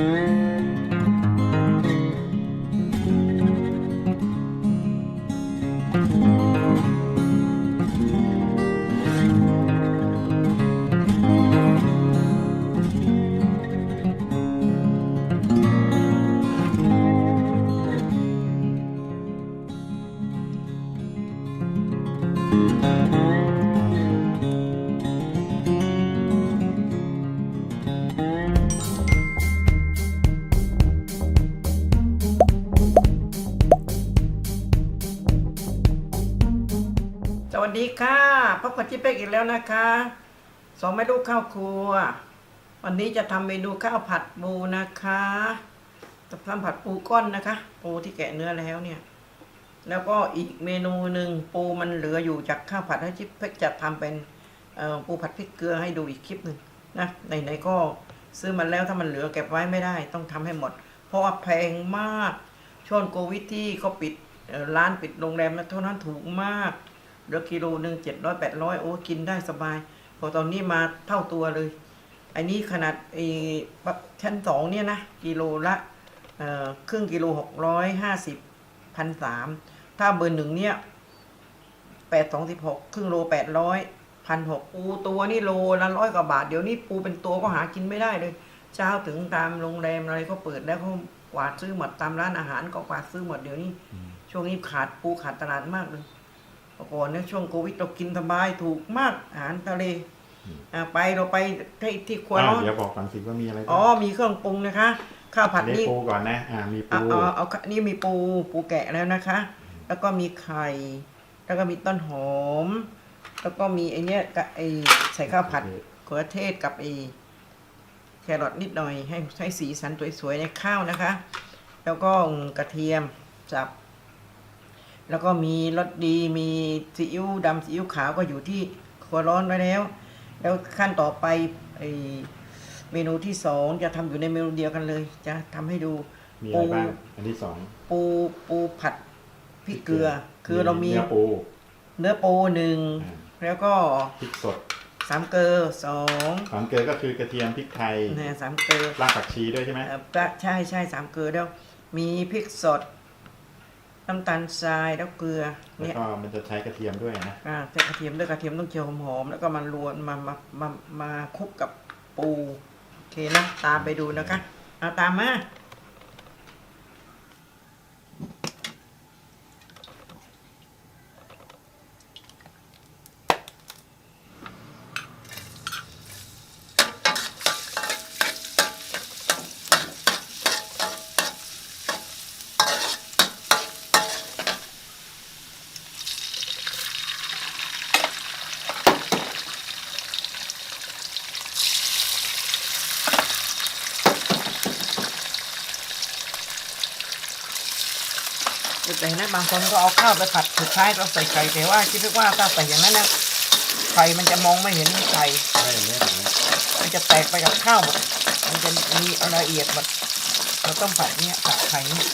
ส พบกับจิ๊บเป๊กอีกแล้วนะคะสองแม่ลูกข้าวครัว วันนี้จะทำเมนูข้าวผัดปูนะคะจะทำผัดปูก้อนนะคะ ปูที่แกะเนื้อแล้วเนี่ย แล้วก็อีกเมนูหนึ่งปูมันเหลืออยู่จากข้าวผัดให้จิ๊บเป๊กจะทำเป็นปูผัดพริกเกลือให้ดูอีกคลิปหนึ่งนะไหนๆก็ซื้อมันแล้วถ้ามันเหลือเก็บไว้ไม่ได้ ต้องทำให้หมด เพราะว่าแพงมากช่วงโควิดที่เขาปิดร้านปิดโรงแรมนะเท่านั้นถูกมาก เหลือกิโลหนึ่งเจ็ดร้อยแปดร้อยโอ้กินได้สบาย พอตอนนี้มาเท่าตัวเลย อันนี้ขนาดไอ้ชั้นสองเนี่ยนะ กิโลละเอ่อครึ่งกิโลหกร้อยห้าสิบพันสามถ้าเบอร์หนึ่งเนี่ยแปดสองสิบหกครึ่งโลแปดร้อยพันหกปูตัวนี่โลละร้อยกว่าบาท เดี๋ยวนี้ปูเป็นตัวก็หากินไม่ได้เลยเช้าถึงตามโรงแรมอะไรก็เปิดแล้วเขากวาดซื้อหมดตามร้านอาหารก็กวาดซื้อหมดเดี๋ยวนี้ ช่วงนี้ขาดปูขาดตลาดมากเลยเมื่อก่อนเนี่ยช่วงโควิดเรากินสบายถูกมากอาหารทะเลอ่าไปเราไปที่ที่ครัวอ่าร้อนเดี๋ยวบอกก่อนสิว่ามีอะไรบ้างอ๋อมีเครื่องปรุงนะคะ ข้าวผัดเดี๋ยวนี่ปูก่อนนะอ่ามีเอาปูเอาเอานี่มีปูปูแกะแล้วนะคะ แล้วก็มีไข่แล้วก็มีต้นหอม แล้วก็มีไอเนี้ยกับไอใส่ข้าวผัดเขือเทศกับไอแครอทนิดหน่อยให้ให้สีสันสวยๆในข้าวนะคะ แล้วก็กระเทียมสับ แล้วก็มีรสดีมีซีอิ๊วดำซีอิ๊วขาวก็อยู่ที่ครัวร้อนไว้แล้ว แล้วขั้นต่อไปไอเมนูที่สองจะทำอยู่ในเมนูเดียวกันเลย จะทำให้ดูมีอะไรบ้างอันที่สองปูปูผัดพริกเกลือ คือเรามีเนื้อปู เนื้อปูหนึ่งอ่าแล้วก็พริกสดสามเกลือสองหอมเกลือก็คือกระเทียมพริกไทยนะสามเกลือรากผักชีด้วยใช่ไหมเอ่อก็ใช่ใช่สามเกลือแล้วมีพริกสด น้ำตาลทรายแล้วเกลือแล้วเนี่ยก็มันจะใช้กระเทียมด้วยนะ อ่าใส่กระเทียมด้วยกระเทียมต้องเจียวหอมๆแล้วก็มันรวนมามามามาคลุกกับปูโอเคนะตามไปดูนะคะเอาตามมา แต่นะบางคนก็เอาข้าวไปผัดสุดท้ายเราใส่ไข่แต่ว่าคิดว่าถ้าใส่อย่างนั้นนะไข่มันจะมองไม่เห็นไข่ไมันจะแตกไปกับข้าวหมดมันจะมีละเอียดหมดเราต้องผัดเนี้ยผัดไข่เนี้ย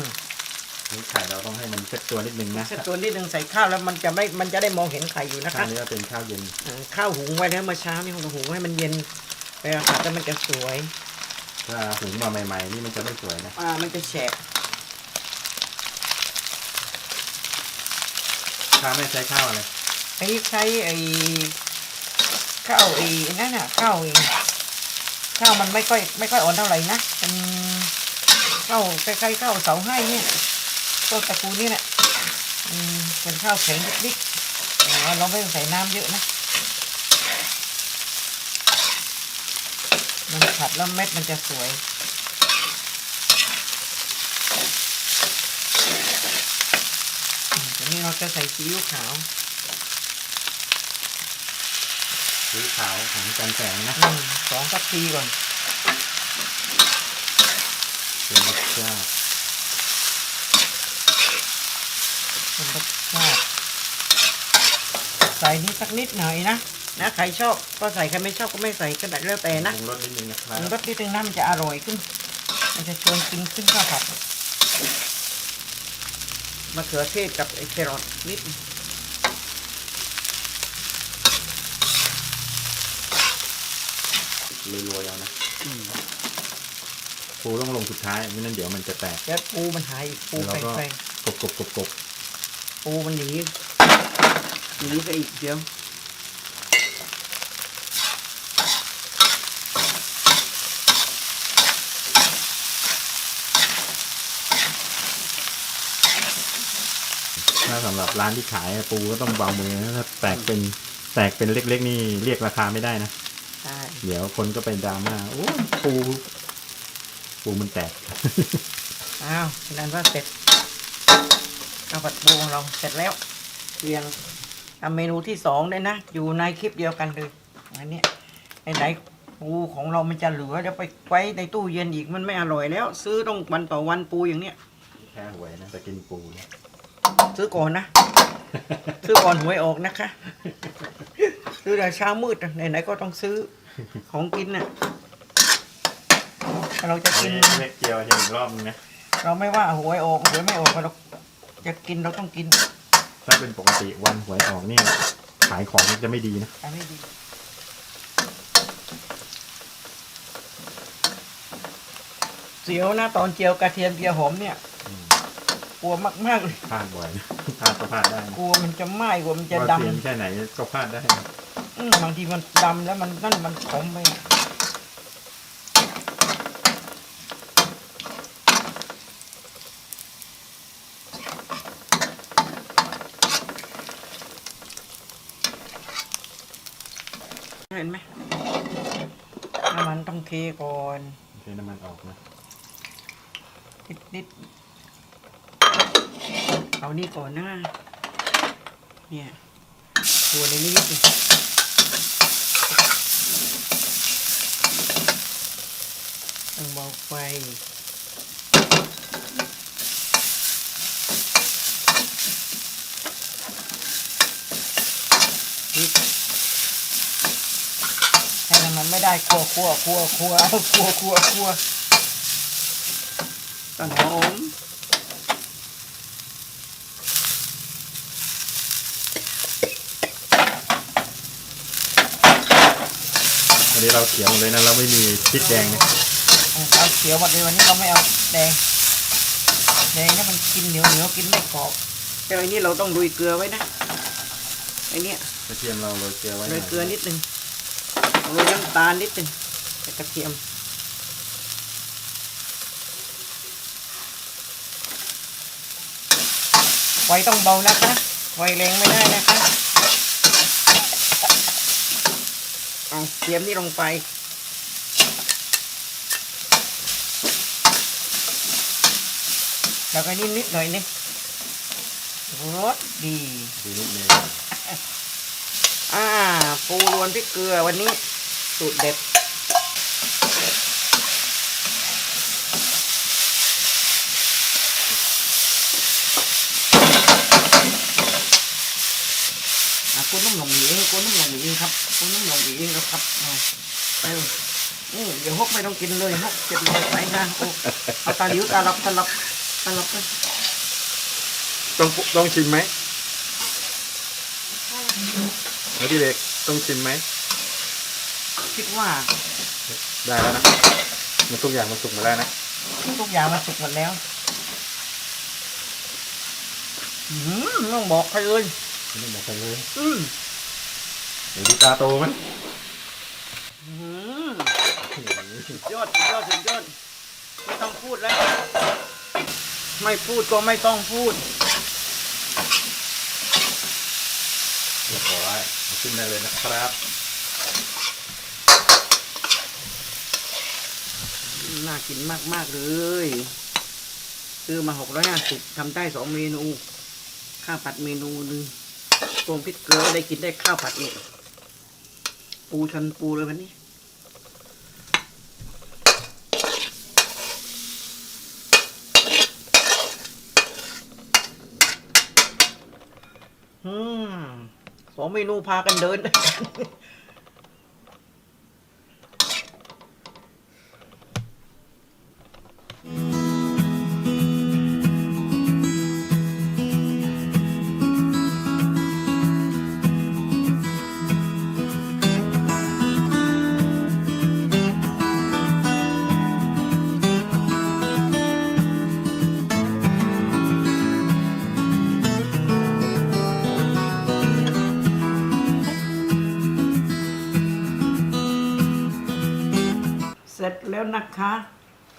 ม นี่ไข่เราต้องให้ มันเซ็ตตัวนิดนึงนะเสร็จตัวนิดนึงใส่ข้าวแล้วมันจะไม่ มันจะได้มองเห็นไข่อยู่นะข้าคะวนี้ก็เป็นข้าวเย็นอ่าข้าวหุงไว้แล้วเมื่อเช้านี่เราหุงให้มันเย็นเวลาผัดแล้วมันจะสวย ถ้าหุงมาใหม่ๆนี่มันจะไม่สวยนะอ่า มันจะแฉะถ้าไม่ใช้ข้าวอะไรอันนี้ใช้ไอ้ข้าวไอ้นั่นน่ะข้าวไอ้ข้าวมันไม่ค่อยไม่ค่อยอ่อนเท่าไหร่นะเป็นข้าวคล้ายๆข้าวเสาให้เนี่ย ต้นตระกูลนี่แหละอืมเป็นข้าวแข็งนิดๆแต่ว่าเราไม่ต้องใส่น้ำเยอะนะ มันผัดแล้วเม็ดมันจะสวยอืมทีนี้เราจะใส่ซีอิ๊วขาวหรือขาวของจันแสงนะอืมสองสักทีก่อนเป็นรสชาติ เป็นรสชาติใส่นี่สักนิดหน่อยนะนะใครชอบก็ใส่ใครไม่ชอบก็ไม่ใส่ก็ได้แล้วแต่นะปรุงรสนิดนึงนะคปรับรุงรสนิดนึงนะมันจะอร่อยขึ้น มันจะชวนกินขึ้นข้าวผัดมะเขือเทศกับไอ้แครอทนิดนึงรวยๆเอานะปูต้องลงสุดท้ายไม่นั้นเดี๋ยวมันจะแตกแล้วปูมันหายอีกปูแล้วแก็ปลงกบกบกบกบๆปูมันหนี หนีไปอีกเดี๋ยวถ้าสำหรับร้านที่ขายอะปูก็ต้องเบามือนะถ้าแตกเป็นแตกเป็นเล็กๆ นี่เรียกราคาไม่ได้นะ ใช่เดี๋ยวคนก็ไปดราม่าโอ้ปู ปูมันแตก อ้าวนั่นว่าเสร็จข้าวผัดปูของเราเสร็จแล้วเรียง ทำเมนูที่สองเลยนะ อยู่ในคลิปเดียวกันเลย อันเนี้ยไหนๆปูของเรามันจะเหลือจะไปไว้ในตู้เย็นอีกมันไม่อร่อยแล้ว ซื้อต้องวันต่อวันปูอย่างเนี้ยแค่หวยนะแต่กินปูเนี่ยซื้อก่อนนะ ซื้อก่อนหวยออกนะคะ ซื้อแต่เช้ามืดอะไหนๆก็ต้องซื้อของกินน่ะถ้าเราจะกินเล็กเกียวจะอีกรอบนึงนะเราไม่ว่าหวยออกหวยไม่ออกเราจะกินเราต้องกิน ถ้าเป็นปกติวันหวยออกนี่ขายของจะไม่ดีนะอันนี้ดีเสียวนะตอนเจียวกระเทียมเจียวหอมเนี่ยอืม กลัวมากๆเลยพลาดบ่อยนะพลาดก็พลาดได้นะกลัวมันจะไหม้กลัวมันจะว่าดำเสียงแค่ไหนก็พลาดได้นะอืมบางทีมันดำแล้วมันนั่นมันขมไปอะเห็นไหมน้ำมันต้อง เทก่อน ใช้น้ำมันออกนะนิดนิดเอานี่ก่อนนะเนี่ยตัวในนี้นิดนึงต้องเบาไฟนิดให้มัน ไม่ได้คั่วคั่วคั่วคั่วคั่วคั่วคั่วต้นหอมวันนี้เราเขียวหมดเลยนะเราไม่มีพริกแดงนะเอาเขียวหมดเลยวันนี้เราไม่เอาแดงแดงถ้ามันกินเหนียวเหนียวกินไม่กรอบแต่อันนี้เราต้องลุยเกลือไว้นะไอเนี้ยกระเทียมเราโรยเกลือไว้หโรน่อยเกลือนิดนึง โรยน้ำตาลนิดนึงแต่กระเทียมไฟต้องเบานะคะไฟแรงไม่ได้นะคะเอาเทียมนี่ลงไปแล้วก็นิดนิดๆหน่อยนึงรสดีดูนิดนึงอ่าปูรวนพริกเกลือวันนี้ สูตรเด็ดอะคุณนุ่มหลงหนีเองคุณนุ่มหลงหนีเองครับคุณนุ่มหลงหนีเองแล้วครับเอาไปเลยอืมเดี๋ยวฮกไม่ต้องกินเลยฮกเจ็บเลยไปนะโอ้เอาตาหลิวตาลับตาลับตาลับไปต้องต้องชิมไหมแล้วพี่เล็กต้องชิมไหม คิดว่าได้แล้วนะมันทุกอย่างมันสุกหมาแล้วนะทุกอย่างมันสุกหมดแล้วอืมต้องบอกใครเลยไม่ต้องบอกใครเลยอืมเดี๋ยวดูตาโตไหมอืมสุดยอดสุดยอดสุดยอดไม่ต้องพูดแล้ว ไม่พูดก็ไม่ต้องพูดเรียบร้อยเอาขึ้นได้เลยนะครับ น่ากินมาก ๆ เลย ซื้อมาหกร้อยห้าสิบทำได้สองเมนู ข้าวผัดเมนูหนึ่งต้มพริกเกลือได้กินได้ข้าวผัดอีก ปูชันปูเลยวันนี้อืมสองเมนูพากันเดินอ แล้วนะคะ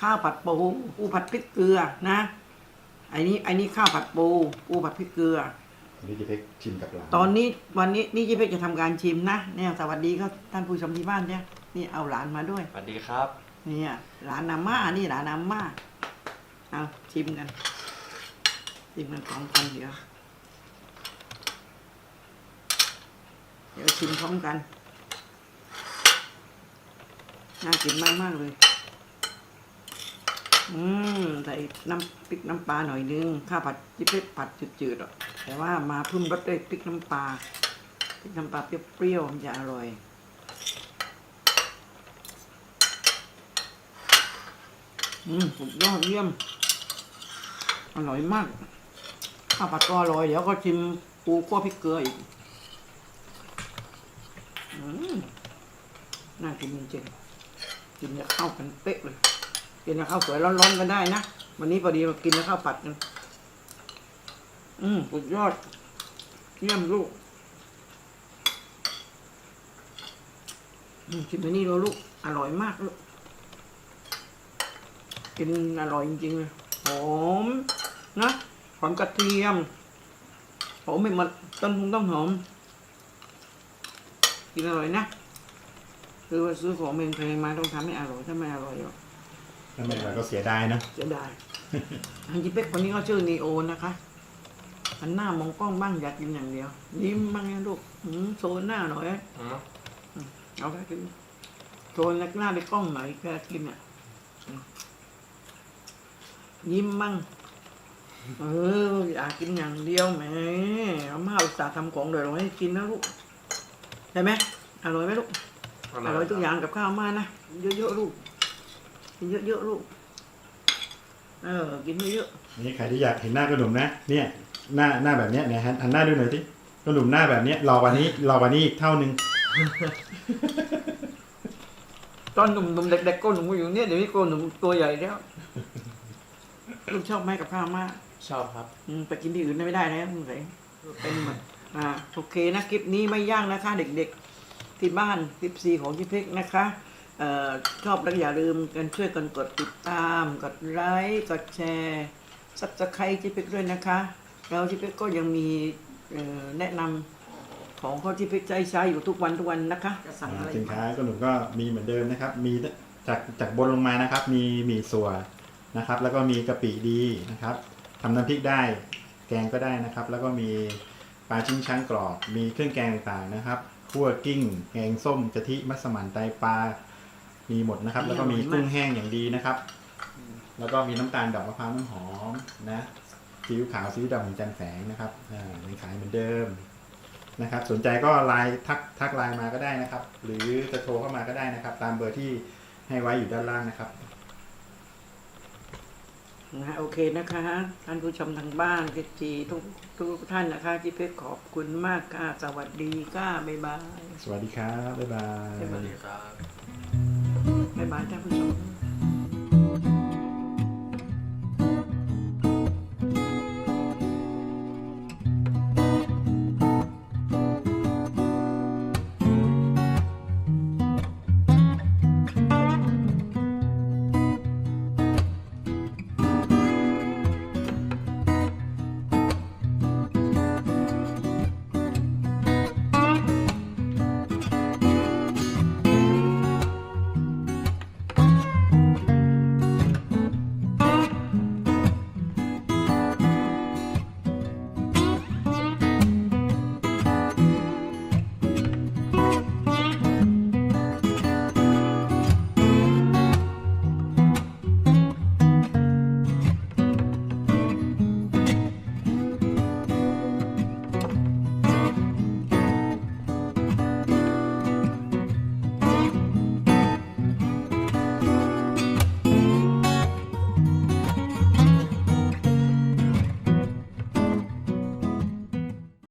ข้าวผัดปูปูผัดพริกเกลือนะไอ้นี้ไอ้นี้ข้าวผัดปูปูผัดพริกเกลือวันนี้จะเพ็กชิมกับหลานตอนนี้วันนี้นี่เจ๊เพชรจะทำการชิมนะเนี่ยสวัสดีก็ท่านผู้ชมที่บ้านเนี่ยนี่เอาหลานมาด้วย สวัสดีครับ เนี่ยหลานนาม่านี่หลานนาม่าเอาชิมกันชิมกันสองคนเดี๋ยวเดี๋ยวชิมพร้อมกัน น่ากินมากมากเลย อืมใส่น้ำพริกน้ำปลาหน่อยนึง ข้าวผัดจิเพชรผัดจืดๆอะแต่ว่ามาเพิ่มรสด้วยพริกน้ำปลาพริกน้ำปลาเปรี้ยวๆมันจะอร่อยอืมสุดยอดเยี่ยม อร่อยมาก ข้าวผัดก็อร่อย เดี๋ยวก็ชิมปูคั่วพริกเกลืออีกอืมน่ากินจริงๆ กินเนี่ยข้าวกันเป๊ะเลย กินกับข้าวสวยร้อนๆก็ได้นะวันนี้พอดีมากินกับข้าวผัดกันอืมสุดยอด เยี่ยมลูกอืมชิมไปนี่ดูลูก อร่อยมากลูก กินอร่อยจริงๆเลยหอมนะหอมกระเทียมหอมไม่หมดต้นหงต้นหอมกินอร่อยนะ คือว่าซื้อของแพงๆมาต้องทำให้อร่อยถ้าไม่อร่อยก็ถ้าไม่อร่อยก็เสียดายนะเสียดายอันจิเป็กคนนี้เขาชื่อนีโอนะคะหันหน้ามองกล้องบ้างอยากกินอย่างเดียวยิ้มบ้างนะลูกหืมโซนหน้าหน่อยเอาแค่กินโชว์นักหน้าในกล้องหน่อยแค่กินอะอืมยิ้มมั่งเอออยากกินอย่างเดียวแหมอาม่าอุตส่าห์ทำของอร่อยๆให้กินนะลูกใช่ไหมอร่อยไหมลูก อร่อยทุกอย่างกับข้าวอาม่านะเยอะๆลูกกินเยอะๆลูกเออกินเยอะนี่ใครที่อยากเห็นหน้ากระหนุ่มนะเนี่ย หน้าหน้าแบบเนี้ยเนี่ยหันหันหน้าดูหน่อยสิกระหนุ่มหน้าแบบเนี้ยรอกว่านี้รอกว่านี้อีกเท่านึงๆตอนหนุ่มๆเด็กๆก็หนุ่มอยู่เนี่ยเดี๋ยวนี้ก็หนุ่มตัวใหญ่แล้วลูกชอบไหมกับข้าวอาม่าชอบครับอืมไปกินที่อื่นไม่ได้นะสงสัยเป็นหมดอ่าโอเคนะคลิปนี้ไม่ยากนะคะเด็กๆ ที่บ้านคลิปซีของพี่เพ็กนะคะออชอบแล้วอย่าลืมกันช่วยกันกดติดตาม กดไลค์กดแชร์ซับสไครต์ที่เพ็กด้วยนะคะแล้วที่เพ็กก็ยังมีแนะนำของเขาที่เพ็กใช้ใช้อยู่ทุกวันทุกวันนะคะจะสั่งอะไรสินค้ากระหนุ่มก็มีเหมือนเดิมนะครับ มีจากจากบนลงมานะครับ มีหมี่สัวนะครับ แล้วก็มีกะปิดีนะครับทำน้ำพริกได้แกงก็ได้นะครับ แล้วก็มีปลาชิ้นช้างกรอบ มีเครื่องแกงต่างๆนะครับ คั่วกิ้งแกงส้มกะทิมัสมั่นไตปลา มีหมดนะครับ แล้วก็มีกุ้งแห้งอย่างดีนะครับ แล้วก็มีน้ำตาลดอกมะพร้าวน้ำหอมนะซีอิ๊วขาวซีอิ๊วดำของจันแสงนะครับอ่ามีขายเหมือนเดิมนะครับ สนใจก็ไลน์ทักทักไลน์มาก็ได้นะครับ หรือจะโทรเข้ามาก็ได้นะครับ ตามเบอร์ที่ให้ไว้อยู่ด้านล่างนะครับ นะโอเคนะคะ ท่านผู้ชมทางบ้านกิจีทุกทุกท่านนะคะที่เพ็กขอบคุณมากค่ะ สวัสดีค่ะบ๊ายบาย สวัสดีครับ บ๊ายบายบ๊ายสบาวัยสดีครับ บ๊ายบายท่านผู้ชม